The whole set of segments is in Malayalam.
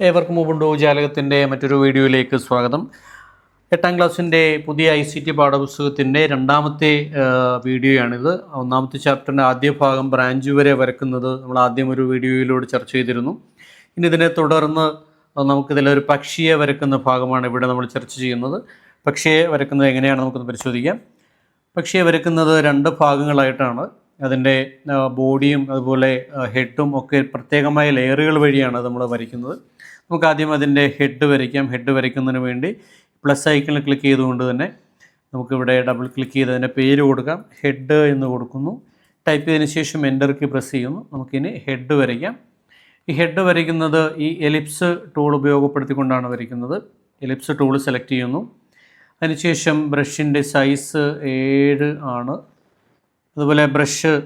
ഏവർക്കും മുമ്പുണ്ടോ ജാലകത്തിന്റെ മറ്റൊരു വീഡിയോയിലേക്ക് സ്വാഗതം. എട്ടാം ക്ലാസ്സിന്റെ പുതിയ ഐ സി ടി പാഠപുസ്തകത്തിന്റെ രണ്ടാമത്തെ വീഡിയോയാണിത്. ഒന്നാമത്തെ ചാപ്റ്ററിന്റെ ആദ്യ ഭാഗം ബ്രാഞ്ച് വരെ വരക്കുന്നത് നമ്മൾ ആദ്യം ഒരു വീഡിയോയിലൂടെ ചർച്ച ചെയ്തിരുന്നു. ഇനി ഇതിനെ തുടർന്ന് നമുക്കിതിൽ ഒരു പക്ഷിയെ വരക്കുന്ന ഭാഗമാണ് ഇവിടെ നമ്മൾ ചർച്ച ചെയ്യുന്നത്. പക്ഷിയെ വരക്കുന്നത് എങ്ങനെയാണ് നമുക്കൊന്ന് പരിശോധിക്കാം. പക്ഷിയെ വരക്കുന്നത് രണ്ട് ഭാഗങ്ങളായിട്ടാണ്. അതിന്റെ ബോഡിയും അതുപോലെ ഹെഡും ഒക്കെ പ്രത്യേകമായ ലെയറുകൾ വഴിയാണ് നമ്മൾ വരയ്ക്കുന്നത്. നമുക്ക് ആദ്യം അതിന്റെ ഹെഡ് വരയ്ക്കാം. ഹെഡ് വരയ്ക്കുന്നതിന് വേണ്ടി പ്ലസ് ഐക്കണിൽ ക്ലിക്ക് ചെയ്തുകൊണ്ട് തന്നെ നമുക്കിവിടെ ഡബിൾ ക്ലിക്ക് ചെയ്ത് അതിന്റെ പേര് കൊടുക്കാം. ഹെഡ് എന്ന് കൊടുക്കുന്നു. ടൈപ്പ് ചെയ്തതിന് ശേഷം എന്റർക്ക് പ്രസ് ചെയ്യുന്നു. നമുക്കിനി ഹെഡ് വരയ്ക്കാം. ഈ ഹെഡ് വരയ്ക്കുന്നത് ഈ എലിപ്സ് ടൂൾ ഉപയോഗപ്പെടുത്തിക്കൊണ്ടാണ് വരയ്ക്കുന്നത്. എലിപ്സ് ടൂൾ സെലക്ട് ചെയ്യുന്നു. അതിനുശേഷം ബ്രഷിന്റെ സൈസ് ഏഴ് ആണ്. അതുപോലെ ബ്രഷ്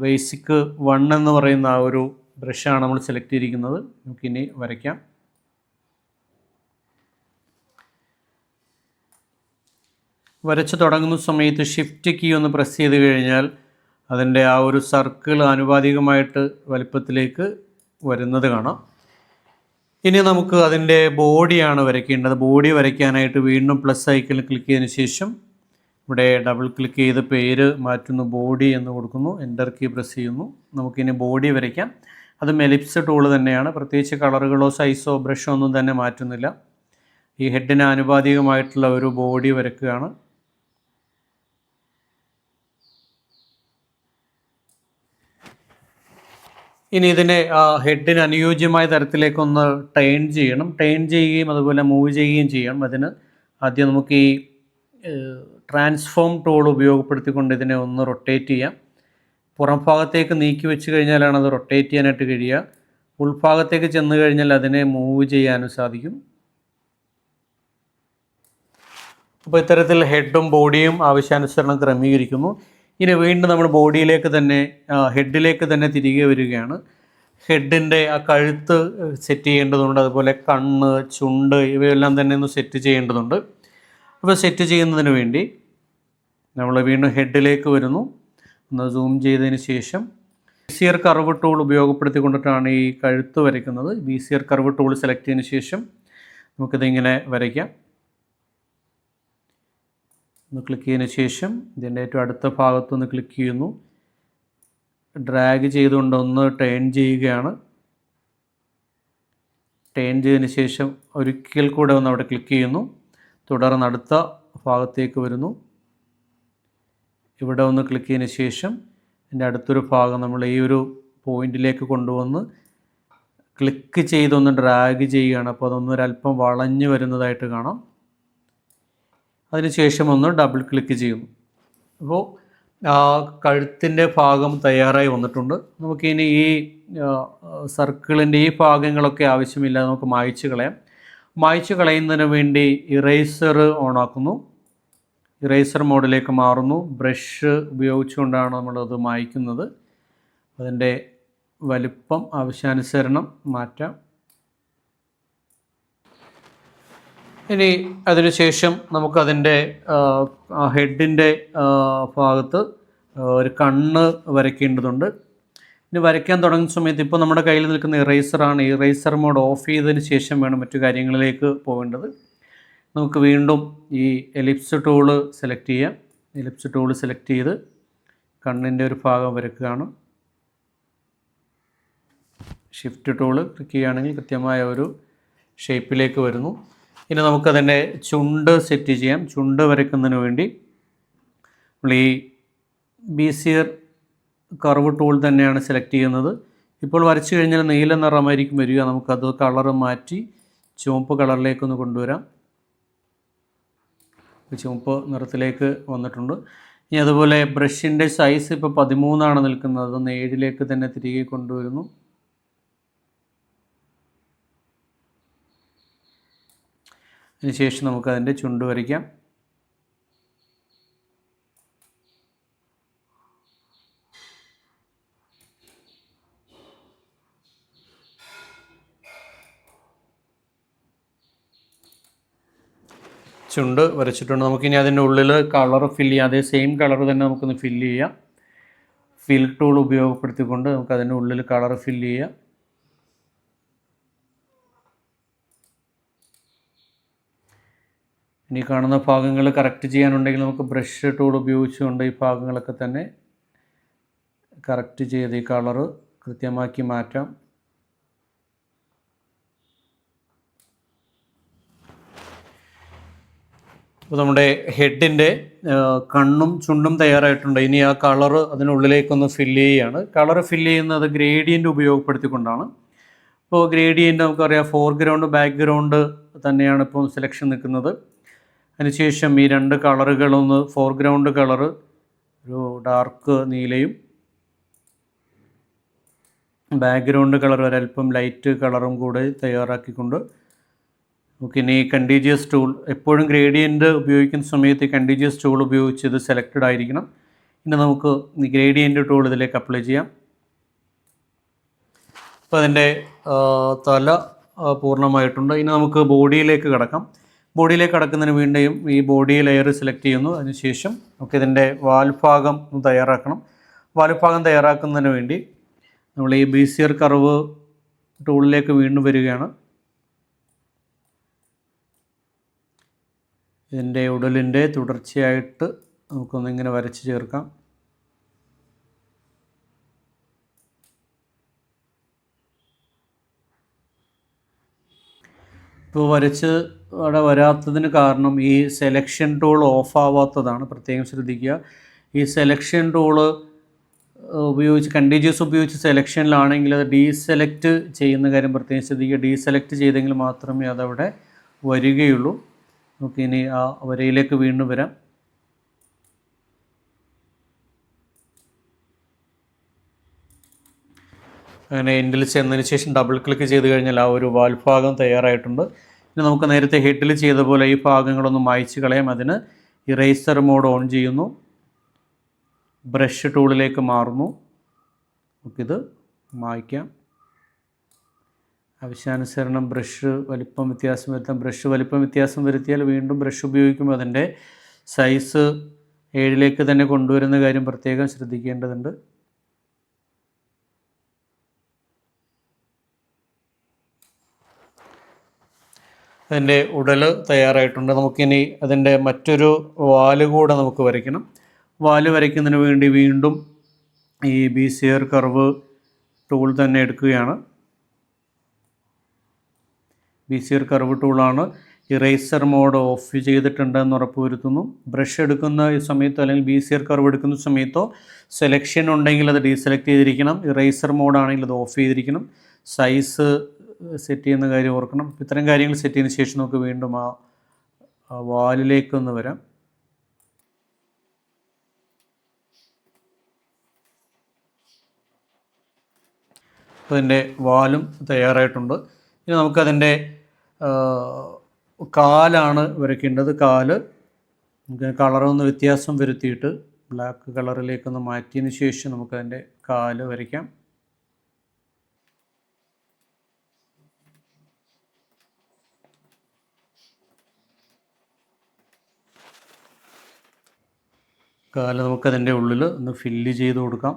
ബേസിക് വൺ എന്ന് പറയുന്ന ആ ഒരു ബ്രഷാണ് നമ്മൾ സെലക്ട് ചെയ്തിരിക്കുന്നത്. നമുക്കിനി വരയ്ക്കാം. വരച്ച് തുടങ്ങുന്ന സമയത്ത് ഷിഫ്റ്റ് കീ ഒന്ന് പ്രസ് ചെയ്ത് കഴിഞ്ഞാൽ അതിന്റെ ആ ഒരു സർക്കിൾ ആനുപാതികമായിട്ട് വലിപ്പത്തിലേക്ക് വരുന്നത് കാണാം. ഇനി നമുക്ക് അതിന്റെ ബോഡിയാണ് വരയ്ക്കേണ്ടത്. ബോഡി വരയ്ക്കാനായിട്ട് വീണ്ടും പ്ലസ് ഐക്കണിൽ ക്ലിക്ക് ചെയ്തതിന് ശേഷം ഇവിടെ ഡബിൾ ക്ലിക്ക് ചെയ്ത് പേര് മാറ്റുന്നു ബോഡി എന്ന് കൊടുക്കുന്നു എന്റർ കീ പ്രസ് ചെയ്യുന്നു. നമുക്കിനി ബോഡി വരയ്ക്കാം. അത് മെലിപ്സ് ടൂൾ തന്നെയാണ്. പ്രത്യേകിച്ച് കളറുകളോ സൈസോ ബ്രഷോ ഒന്നും തന്നെ മാറ്റുന്നില്ല. ഈ ഹെഡിന് ആനുപാതികമായിട്ടുള്ള ഒരു ബോഡി വരയ്ക്കുകയാണ് ഇനി ഇതിനെ ഹെഡിന് അനുയോജ്യമായ തരത്തിലേക്കൊന്ന് ടേൺ ചെയ്യണം. ടേൺ ചെയ്യുകയും അതുപോലെ മൂവ് ചെയ്യുകയും ചെയ്യണം. അതിന് ആദ്യം നമുക്ക് ഈ ട്രാൻസ്ഫോം ടൂൾ ഉപയോഗപ്പെടുത്തിക്കൊണ്ട് ഇതിനെ ഒന്ന് റൊട്ടേറ്റ് ചെയ്യാം. പുറം ഭാഗത്തേക്ക് നീക്കി വെച്ച് കഴിഞ്ഞാലാണ് അത് റൊട്ടേറ്റ് ചെയ്യാനായിട്ട് കഴിയുക. ഉൾഭാഗത്തേക്ക് ചെന്ന് കഴിഞ്ഞാൽ അതിനെ മൂവ് ചെയ്യാനും സാധിക്കും. അപ്പോൾ ഇത്തരത്തിൽ ഹെഡും ബോഡിയും ആവശ്യാനുസരണം ക്രമീകരിക്കുന്നു. ഇനി വീണ്ടും നമ്മൾ ബോഡിയിലേക്ക് തന്നെ ഹെഡിലേക്ക് തന്നെ തിരികെ വരികയാണ്. ഹെഡിന്റെ ആ കഴുത്ത് സെറ്റ് ചെയ്യേണ്ടതുണ്ട്. അതുപോലെ കണ്ണ് ചുണ്ട് ഇവയെല്ലാം തന്നെ ഒന്ന് സെറ്റ് ചെയ്യേണ്ടതുണ്ട്. അപ്പോൾ സെറ്റ് ചെയ്യുന്നതിന് വേണ്ടി നമ്മൾ വീണ്ടും ഹെഡിലേക്ക് വരുന്നു. ഒന്ന് സൂം ചെയ്തതിന് ശേഷം B C R curve tool ഉപയോഗപ്പെടുത്തി കൊണ്ടിട്ടാണ് ഈ കഴുത്ത് വരയ്ക്കുന്നത്. B C R curve tool select ചെയ്തതിന് ശേഷം നമുക്കിതിങ്ങനെ വരയ്ക്കാം. ഒന്ന് ക്ലിക്ക് ചെയ്തതിന് ശേഷം ഇതിന്റെ ഏറ്റവും അടുത്ത ഭാഗത്തൊന്ന് ക്ലിക്ക് ചെയ്യുന്നു. ഡ്രാഗ് ചെയ്തുകൊണ്ട് ഒന്ന് ടേൺ ചെയ്യുകയാണ്. ടേൺ ചെയ്തതിന് ശേഷം ഒരിക്കൽ കൂടെ ഒന്ന് അവിടെ ക്ലിക്ക് ചെയ്യുന്നു. തുടർന്ന് അടുത്ത ഭാഗത്തേക്ക് വരുന്നു. ഇവിടെ ഒന്ന് ക്ലിക്ക് ചെയ്തതിന് ശേഷം എന്റെ അടുത്തൊരു ഭാഗം നമ്മൾ ഈ ഒരു പോയിന്റിലേക്ക് കൊണ്ടുവന്ന് ക്ലിക്ക് ചെയ്തൊന്ന് ഡ്രാഗ് ചെയ്യുകയാണ്. അപ്പോൾ അതൊന്നൊരല്പം വളഞ്ഞ് വളഞ്ഞു വരുന്നതായിട്ട് കാണാം. അതിനുശേഷം ഒന്ന് ഡബിൾ ക്ലിക്ക് ചെയ്യുന്നു അപ്പോൾ കഴുത്തിന്റെ ഭാഗം തയ്യാറായി വന്നിട്ടുണ്ട്. നമുക്കിനി ഈ സർക്കിളിന്റെ ഈ ഭാഗങ്ങളൊക്കെ ആവശ്യമില്ല നമുക്ക് മായ്ച്ചു കളയാം. മായ്ച്ചു കളയുന്നതിന് വേണ്ടി ഇറേസർ ഓണാക്കുന്നു. ഇറേസർ മോഡിലേക്ക് മാറുന്നു. ബ്രഷ് ഉപയോഗിച്ചുകൊണ്ടാണ് നമ്മളത് മായ്ക്കുന്നത്. അതിന്റെ വലിപ്പം ആവശ്യാനുസരണം മാറ്റാം. ഇനി അതിനുശേഷം നമുക്കതിന്റെ ഹെഡിന്റെ ഭാഗത്ത് ഒരു കണ്ണ് വരയ്ക്കേണ്ടതുണ്ട്. ഇനി വരയ്ക്കാൻ തുടങ്ങുന്ന സമയത്ത് ഇപ്പോൾ നമ്മുടെ കയ്യിൽ നിൽക്കുന്ന ഇറേസറാണ് ഇറേസർ മോഡ് ഓഫ് ചെയ്തതിന് ശേഷം വേണം മറ്റു കാര്യങ്ങളിലേക്ക് പോകേണ്ടത്. നമുക്ക് വീണ്ടും ഈ എലിപ്സ് ടൂൾ സെലക്ട് ചെയ്യാം. എലിപ്സ് ടൂൾ സെലക്ട് ചെയ്ത് കണ്ണിന്റെ ഒരു ഭാഗം വരയ്ക്കുകയാണ്. ഷിഫ്റ്റ് ടൂൾ ക്ലിക്ക് ചെയ്യുകയാണെങ്കിൽ കൃത്യമായ ഒരു ഷേപ്പിലേക്ക് വരുന്നു. ഇനി നമുക്കതിന്റെ ചുണ്ട് സെറ്റ് ചെയ്യാം. ചുണ്ട് വരയ്ക്കുന്നതിന് വേണ്ടി നമ്മൾ ഈ ബി സി കർവ് ടൂൾ തന്നെയാണ് സെലക്ട് ചെയ്യുന്നത്. ഇപ്പോൾ വരച്ചു കഴിഞ്ഞാൽ നീല നിറമായിരിക്കും വരിക. നമുക്കത് കളർ മാറ്റി ചുവപ്പ് കളറിലേക്കൊന്ന് കൊണ്ടുവരാം. ചുവപ്പ് നിറത്തിലേക്ക് വന്നിട്ടുണ്ട്. ഇനി അതുപോലെ ബ്രഷിന്റെ സൈസ് ഇപ്പോൾ പതിമൂന്നാണ് നിൽക്കുന്നത്. അതൊന്ന് ഏഴിലേക്ക് തന്നെ തിരികെ കൊണ്ടുവരുന്നു. അതിനുശേഷം നമുക്കതിന്റെ ചുണ്ട് വരയ്ക്കാം. ചുണ്ട് വരച്ചിട്ടുണ്ട്. നമുക്കിനി അതിന്റെ ഉള്ളിൽ കളർ ഫില്ല് ചെയ്യാം. അതേ സെയിം കളർ തന്നെ നമുക്കൊന്ന് ഫില്ല് ചെയ്യാം. ഫിൽ ടൂൾ ഉപയോഗപ്പെടുത്തിക്കൊണ്ട് നമുക്ക് അതിന്റെ ഉള്ളിൽ കളർ ഫില്ല് ചെയ്യാം. ഇനി കാണുന്ന ഭാഗങ്ങൾ കറക്റ്റ് ചെയ്യാനുണ്ടെങ്കിൽ നമുക്ക് ബ്രഷ് ടൂൾ ഉപയോഗിച്ചുകൊണ്ട് ഈ ഭാഗങ്ങളൊക്കെ തന്നെ കറക്റ്റ് ചെയ്ത് ഈ കളറ് കൃത്യമാക്കി മാറ്റാം. അപ്പോൾ നമ്മുടെ ഹെഡിന്റെ കണ്ണും ചുണ്ടും തയ്യാറായിട്ടുണ്ട്. ഇനി ആ കളറ് അതിനുള്ളിലേക്കൊന്ന് ഫില്ല് ചെയ്യുകയാണ് കളറ് ഫില്ല് ചെയ്യുന്നത് ഗ്രേഡിയന്റ് ഉപയോഗപ്പെടുത്തിക്കൊണ്ടാണ്. അപ്പോൾ ഗ്രേഡിയന്റ് നമുക്കറിയാം ഫോർഗ്രൗണ്ട് ബാക്ക്ഗ്രൗണ്ട് തന്നെയാണ് ഇപ്പോൾ സെലക്ഷൻ നിൽക്കുന്നത്. അതിനുശേഷം ഈ രണ്ട് കളറുകളൊന്ന് ഫോർഗ്രൗണ്ട് കളറ് ഒരു ഡാർക്ക് നീലയും ബാക്ക്ഗ്രൗണ്ട് കളർ ഒരല്പം ലൈറ്റ് കളറും കൂടെ തയ്യാറാക്കിക്കൊണ്ട് ഓക്കെ ഇനി കണ്ടീജിയസ് ടൂൾ എപ്പോഴും ഗ്രേഡിയന്റ് ഉപയോഗിക്കുന്ന സമയത്ത് കണ്ടീജിയസ് ടൂൾ ഉപയോഗിച്ച് ഇത് സെലക്റ്റഡ് ആയിരിക്കണം. ഇനി നമുക്ക് ഈ ഗ്രേഡിയന്റ് ടൂൾ ഇതിലേക്ക് അപ്ലൈ ചെയ്യാം. അപ്പോൾ അതിന്റെ തല പൂർണമായിട്ടുണ്ട്. ഇനി നമുക്ക് ബോഡിയിലേക്ക് കിടക്കാം. ബോഡിയിലേക്ക് കടക്കുന്നതിന് വീണ്ടും ഈ ബോഡി ലെയർ സെലക്ട് ചെയ്യുന്നു. അതിനുശേഷം നമുക്ക് ഇതിന്റെ വാൽഭാഗം തയ്യാറാക്കണം. വാൽഭാഗം തയ്യാറാക്കുന്നതിന് വേണ്ടി നമ്മൾ ഈ ബി സിയർ കർവ് ടൂളിലേക്ക് വീണ്ടും വരികയാണ്. ഇതിന്റെ ഉടലിന്റെ തുടർച്ചയായിട്ട് നമുക്കൊന്നിങ്ങനെ വരച്ച് ചേർക്കാം. ഇപ്പോൾ വരച്ച് അവിടെ വരാത്തതിന് കാരണം ഈ സെലക്ഷൻ ടൂൾ ഓഫ് ആവാത്തതാണ് പ്രത്യേകം ശ്രദ്ധിക്കുക. ഈ സെലക്ഷൻ ടൂൾ ഉപയോഗിച്ച് കണ്ടീജിയസ് ഉപയോഗിച്ച് സെലക്ഷനിലാണെങ്കിൽ അത് ഡീസെലക്ട് ചെയ്യുന്ന കാര്യം പ്രത്യേകം ശ്രദ്ധിക്കുക. ഡീസെലക്ട് ചെയ്തെങ്കിൽ മാത്രമേ അതവിടെ വരികയുള്ളൂ. നമുക്ക് ഇനി ആ വരയിലേക്ക് വീണ്ടും വരാം. അങ്ങനെ എൻഡിൽ ചെന്നതിന് ശേഷം ഡബിൾ ക്ലിക്ക് ചെയ്ത് കഴിഞ്ഞാൽ ആ ഒരു വാൽഭാഗം തയ്യാറായിട്ടുണ്ട്. ഇനി നമുക്ക് നേരത്തെ ഹെഡിൽ ചെയ്ത പോലെ ഈ ഭാഗങ്ങളൊന്നും മായ്ച്ച് കളയാം. അതിന് ഇറേസർ മോഡ് ഓൺ ചെയ്യുന്നു. ബ്രഷ് ടൂളിലേക്ക് മാറുന്നു. നമുക്കിത് മായ്ക്കാം. ആവശ്യാനുസരണം ബ്രഷ് വലിപ്പം വ്യത്യാസം വരുത്താം. ബ്രഷ് വലിപ്പം വ്യത്യാസം വരുത്തിയാൽ വീണ്ടും ബ്രഷ് ഉപയോഗിക്കുമ്പോൾ അതിന്റെ സൈസ് ഏഴിലേക്ക് തന്നെ കൊണ്ടുവരുന്ന കാര്യം പ്രത്യേകം ശ്രദ്ധിക്കേണ്ടതുണ്ട്. അതിന്റെ ഉടൽ തയ്യാറായിട്ടുണ്ട്. നമുക്കിനി അതിന്റെ മറ്റൊരു വാൽ കൂടെ നമുക്ക് വരയ്ക്കണം. വാൽ വരയ്ക്കുന്നതിന് വേണ്ടി വീണ്ടും ഈ ബി സിയർ കർവ് ടൂൾ തന്നെ എടുക്കുകയാണ്. ബി സിയർ കർവ് ടൂളാണ് ഇറേസർ മോഡ് ഓഫ് ചെയ്തിട്ടുണ്ട് ചെയ്തിട്ടുണ്ടെന്ന് ഉറപ്പുവരുത്തുന്നു ബ്രഷ് എടുക്കുന്ന ഈ സമയത്തോ അല്ലെങ്കിൽ ബി സിയർ കർവ് എടുക്കുന്ന സമയത്തോ സെലക്ഷൻ ഉണ്ടെങ്കിൽ അത് ഡീസെലക്ട് ചെയ്തിരിക്കണം. ഇറേസർ മോഡാണെങ്കിൽ അത് ഓഫ് ചെയ്തിരിക്കണം. സൈസ് സെറ്റ് ചെയ്യുന്ന കാര്യം ഓർക്കണം. ഇത്തരം കാര്യങ്ങൾ സെറ്റ് ചെയ്യുന്ന ശേഷം നമുക്ക് വീണ്ടും ആ വാലിലേക്ക് വാലിലേക്കൊന്ന് വരാം. അതിന്റെ വാലും തയ്യാറായിട്ടുണ്ട്. ഇനി നമുക്കതിന്റെ കാലാണ് വരയ്ക്കേണ്ടത്. കാൽ നമുക്ക് കളറൊന്ന് വ്യത്യാസം വരുത്തിയിട്ട് ബ്ലാക്ക് കളറിലേക്കൊന്ന് മാറ്റിയതിന് ശേഷം നമുക്കതിന്റെ കാൽ വരയ്ക്കാം. കാൽ നമുക്കതിന്റെ ഉള്ളിൽ ഒന്ന് ഫില്ല് ചെയ്ത് കൊടുക്കാം.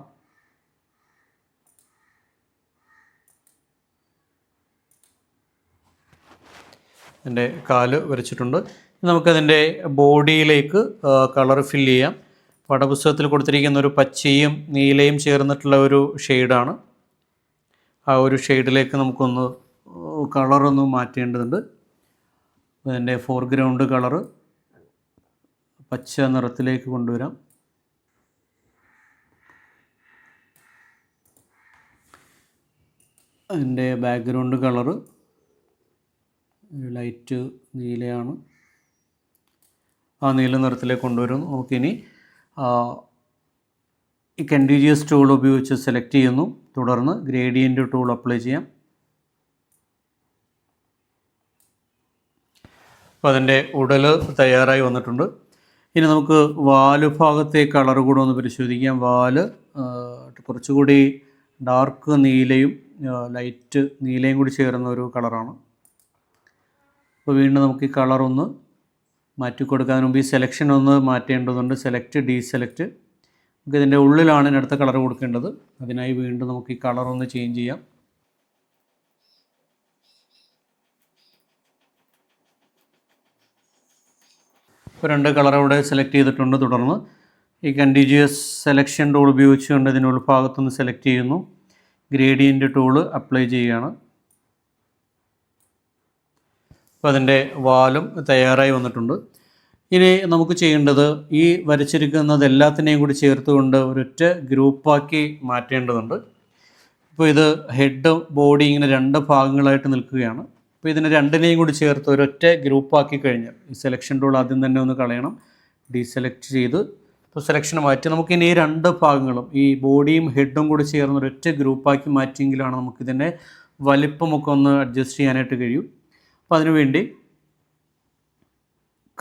എന്റെ കാൽ വരച്ചിട്ടുണ്ട്. നമുക്കതിന്റെ ബോഡിയിലേക്ക് കളർ ഫില്ല് ചെയ്യാം. പടപുസ്തകത്തിൽ കൊടുത്തിരിക്കുന്ന ഒരു പച്ചയും നീലയും ചേർന്നിട്ടുള്ള ഒരു ഷെയ്ഡാണ്. ആ ഒരു ഷെയ്ഡിലേക്ക് നമുക്കൊന്ന് കളറൊന്ന് മാറ്റേണ്ടതുണ്ട്. അതിന്റെ ഫോർഗ്രൗണ്ട് കളറ് പച്ച നിറത്തിലേക്ക് കൊണ്ടുവരാം. അതിന്റെ ബാക്ക്ഗ്രൗണ്ട് കളറ് ലൈറ്റ് നീലയാണ്. ആ നീല നിറത്തിലേക്ക് കൊണ്ടുവരും നമുക്കിനി ഈ കണ്ടിജിയസ് ടൂൾ ഉപയോഗിച്ച് സെലക്ട് ചെയ്യുന്നു. തുടർന്ന് ഗ്രേഡിയന്റ് ടൂൾ അപ്ലൈ ചെയ്യാം. അപ്പോൾ അതിന്റെ ഉടൽ തയ്യാറായി വന്നിട്ടുണ്ട്. ഇനി നമുക്ക് വാൽ ഭാഗത്തെ കളർ കൂടെ ഒന്ന് പരിശോധിക്കാം. വാൽ കുറച്ചുകൂടി ഡാർക്ക് നീലയും ലൈറ്റ് നീലയും കൂടി ചേർന്ന ഒരു കളറാണ്. അപ്പോൾ വീണ്ടും നമുക്ക് ഈ കളറൊന്ന് മാറ്റി കൊടുക്കാൻ മുമ്പ് ഈ സെലക്ഷൻ ഒന്ന് മാറ്റേണ്ടതുണ്ട്. സെലക്ട് ഡീസെലക്ട് നമുക്ക് ഇതിന്റെ ഉള്ളിലാണ് ഇതിന്റെ അടുത്ത കളർ കൊടുക്കേണ്ടത്. അതിനായി വീണ്ടും നമുക്ക് ഈ കളർ ഒന്ന് ചേഞ്ച് ചെയ്യാം. ഇപ്പോൾ രണ്ട് കളർ ഇവിടെ സെലക്ട് ചെയ്തിട്ടുണ്ട് തുടർന്ന്. ഈ കണ്ടിന്യൂസ് സെലക്ഷൻ ടൂൾ ഉപയോഗിച്ചുകൊണ്ട് ഇതിന്റെ ഉൾഭാഗത്തുനിന്ന് സെലക്ട് ചെയ്യുന്നു. ഗ്രേഡിയന്റ് ടൂൾ അപ്ലൈ ചെയ്യുകയാണ്. അപ്പോൾ അതിന്റെ വാലും തയ്യാറായി വന്നിട്ടുണ്ട്. ഇനി നമുക്ക് ചെയ്യേണ്ടത് ഈ വരച്ചിരിക്കുന്നത് എല്ലാത്തിനെയും കൂടി ചേർത്തുകൊണ്ട് ഒരൊറ്റ ഗ്രൂപ്പാക്കി മാറ്റേണ്ടതുണ്ട്. ഇപ്പോൾ ഇത് ഹെഡ് ബോഡി ഇങ്ങനെ രണ്ട് ഭാഗങ്ങളായിട്ട് നിൽക്കുകയാണ്. അപ്പോൾ ഇതിനെ രണ്ടിനെയും കൂടി ചേർത്ത് ഒരൊറ്റ ഗ്രൂപ്പാക്കി കഴിഞ്ഞാൽ ഈ സെലക്ഷൻ ടൂൾ ആദ്യം തന്നെ ഒന്ന് കളയണം. ഡീസെലക്ട് ചെയ്ത് ഇപ്പോൾ സെലക്ഷൻ മാറ്റി. നമുക്ക് ഇനി ഈ രണ്ട് ഭാഗങ്ങളും ഈ ബോഡിയും ഹെഡും കൂടി ചേർന്ന് ഒരൊറ്റ ഗ്രൂപ്പാക്കി മാറ്റിയെങ്കിലാണ് നമുക്കിതിന്റെ വലിപ്പമൊക്കെ ഒന്ന് അഡ്ജസ്റ്റ് ചെയ്യാനായിട്ട് കഴിയും. അപ്പോൾ അതിനുവേണ്ടി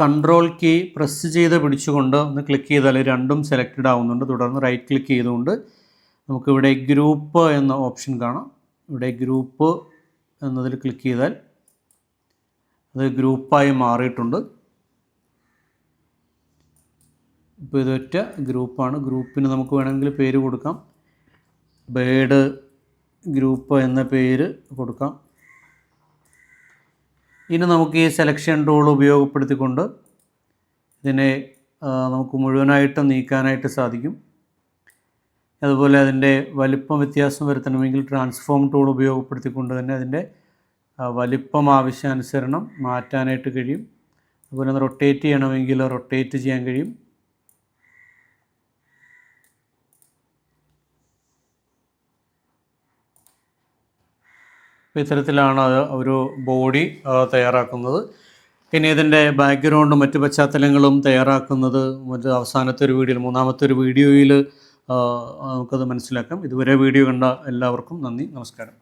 കൺട്രോൾ കീ പ്രസ് ചെയ്ത് പിടിച്ചുകൊണ്ട് ഒന്ന് ക്ലിക്ക് ചെയ്താൽ രണ്ടും സെലക്റ്റഡ് ആവുന്നുണ്ട്. തുടർന്ന് റൈറ്റ് ക്ലിക്ക് ചെയ്തുകൊണ്ട് നമുക്കിവിടെ ഗ്രൂപ്പ് എന്ന ഓപ്ഷൻ കാണാം. ഇവിടെ ഗ്രൂപ്പ് എന്നതിൽ ക്ലിക്ക് ചെയ്താൽ അത് ഗ്രൂപ്പായി മാറിയിട്ടുണ്ട്. ഇപ്പോൾ ഇതൊറ്റ ഗ്രൂപ്പാണ്. ഗ്രൂപ്പിന് നമുക്ക് വേണമെങ്കിൽ പേര് കൊടുക്കാം. ബേഡ് ഗ്രൂപ്പ് എന്ന പേര് കൊടുക്കാം. ഇനി നമുക്ക് ഈ സെലക്ഷൻ ടൂൾ ഉപയോഗപ്പെടുത്തിക്കൊണ്ട് ഇതിനെ നമുക്ക് മുഴുവനായിട്ട് നീക്കാനായിട്ട് സാധിക്കും. അതുപോലെ അതിന്റെ വലിപ്പം വ്യത്യാസം വരുത്തണമെങ്കിൽ ട്രാൻസ്ഫോം ടൂൾ ഉപയോഗപ്പെടുത്തിക്കൊണ്ട് തന്നെ അതിന്റെ വലിപ്പം ആവശ്യാനുസരണം മാറ്റാനായിട്ട് കഴിയും. അതുപോലെ റൊട്ടേറ്റ് ചെയ്യണമെങ്കിൽ റൊട്ടേറ്റ് ചെയ്യാൻ കഴിയും. അപ്പോൾ ഇത്തരത്തിലാണ് ഒരു ബോഡി തയ്യാറാക്കുന്നത്. പിന്നെ ഇതിന്റെ ബാക്ക്ഗ്രൗണ്ടും മറ്റ് പശ്ചാത്തലങ്ങളും തയ്യാറാക്കുന്നത് മറ്റ് അവസാനത്തെ ഒരു വീഡിയോയിൽ മൂന്നാമത്തെ ഒരു വീഡിയോയിൽ നമുക്കത് മനസ്സിലാക്കാം. ഇതുവരെ വീഡിയോ കണ്ട എല്ലാവർക്കും നന്ദി നമസ്കാരം.